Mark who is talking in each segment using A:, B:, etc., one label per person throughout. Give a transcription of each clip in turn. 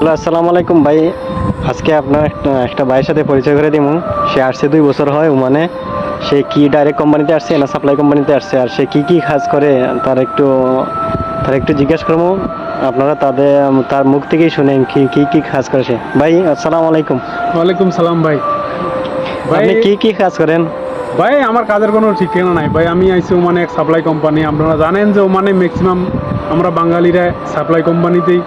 A: Hello আসসালামু আলাইকুম ভাই। আজকে আপনার একটা ভাইয়ের সাথে পরিচয় করে দিব সে আসছে দুই বছর হয় ওমানে। সে কি ডাইরেক্ট কোম্পানিতে আসছে না সাপ্লাই কোম্পানিতে আসছে? আর সে কি কি কাজ করে তার একটু তার একটু জিজ্ঞেস করব আপনারা তাদের তার মুখ থেকেই শুনেন কি কি কি কাজ করে সে। ভাই আসসালামু আলাইকুম।
B: ওয়ালাইকুম সালাম ভাই। ভাই
A: আপনি কি কি কাজ করেন?
B: ভাই আমার কাজের কোনো ঠিকানা নাই। ভাই আমি আইছি ওমানে এক সাপ্লাই কোম্পানি আপনারা জানেন যে ওমানে ম্যাক্সিমাম আমরা বাঙালিরা সাপ্লাই কোম্পানিতেই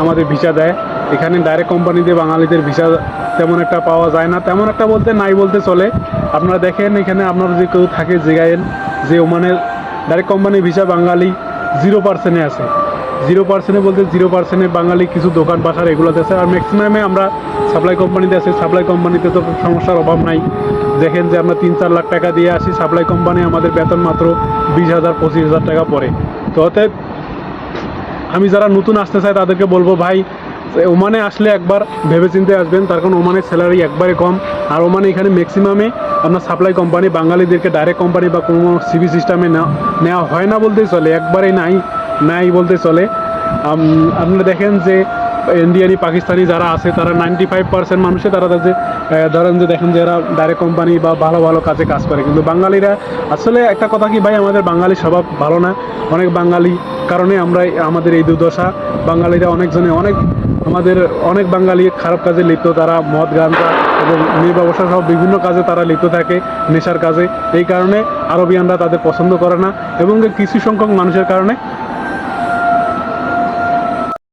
B: আমাদের ভিসা দেয়। এখানে ডাইরেক্ট কোম্পানিতে বাঙালিদের ভিসা তেমন একটা পাওয়া যায় না। তেমন একটা বলতে নাই বলতে চলে। আপনারা দেখেন এখানে আপনারা যে কেউ থাকে জিগায়েন যে ওমানে ডাইরেক্ট কোম্পানি ভিসা বাঙালি জিরো পার্সেন্টে আছে। জিরো পার্সেন্টে বলতে জিরো পার্সেন্টে বাঙালি কিছু দোকান পাশার এগুলোতে আছে। আর ম্যাক্সিমামে আমরা সাপ্লাই কোম্পানিতে আছি। সাপ্লাই কোম্পানিতে তো সমস্যার অভাব নাই। দেখেন যে আমরা তিন, চার লাখ টাকা দিয়ে আসি। সাপ্লাই কোম্পানি আমাদের বেতন মাত্র বিশ হাজার, পঁচিশ হাজার টাকা পড়ে। তো অতএব আমি যারা নতুন আসতে চাই তাদেরকে বলব, ভাই, ওমানে আসলে একবার ভেবেচিন্তে আসবেন। তার কারণ ওমানের স্যালারি একবারে কম। আর ওমানে এখানে ম্যাক্সিমামে আপনার সাপ্লাই কোম্পানি বাঙালিদেরকে ডাইরেক্ট কোম্পানি বা কোনো সিবি সিস্টেমে নেওয়া হয় না বলতেই চলে। একবারে নাই নাই বলতে চলে। আপনারা দেখেন যে ইন্ডিয়ানি পাকিস্তানি যারা আছে তারা নাইনটি ফাইভ পার্সেন্ট মানুষে তারা আহ, ধরেন যে দেখেন যে এরা ডাইরেক্ট কোম্পানি বা ভালো ভালো কাজে কাজ করে। কিন্তু বাঙালিরা আসলে একটা কথা কি ভাই আমাদের বাঙালি স্বভাব ভালো না। অনেক বাঙালি কারণে আমরা আমাদের এই দুর্দশা। বাঙালিরা অনেকজনে অনেক আমাদের অনেক বাঙালি খারাপ কাজে লিপ্ত। তারা মদ গাঞ্জা এবং মেয়ে ব্যবসা সহ বিভিন্ন কাজে তারা লিপ্ত থাকে নেশার কাজে। এই কারণে আরবিয়ানরা তাদের পছন্দ করে না এবং কিছু সংখ্যক মানুষের কারণে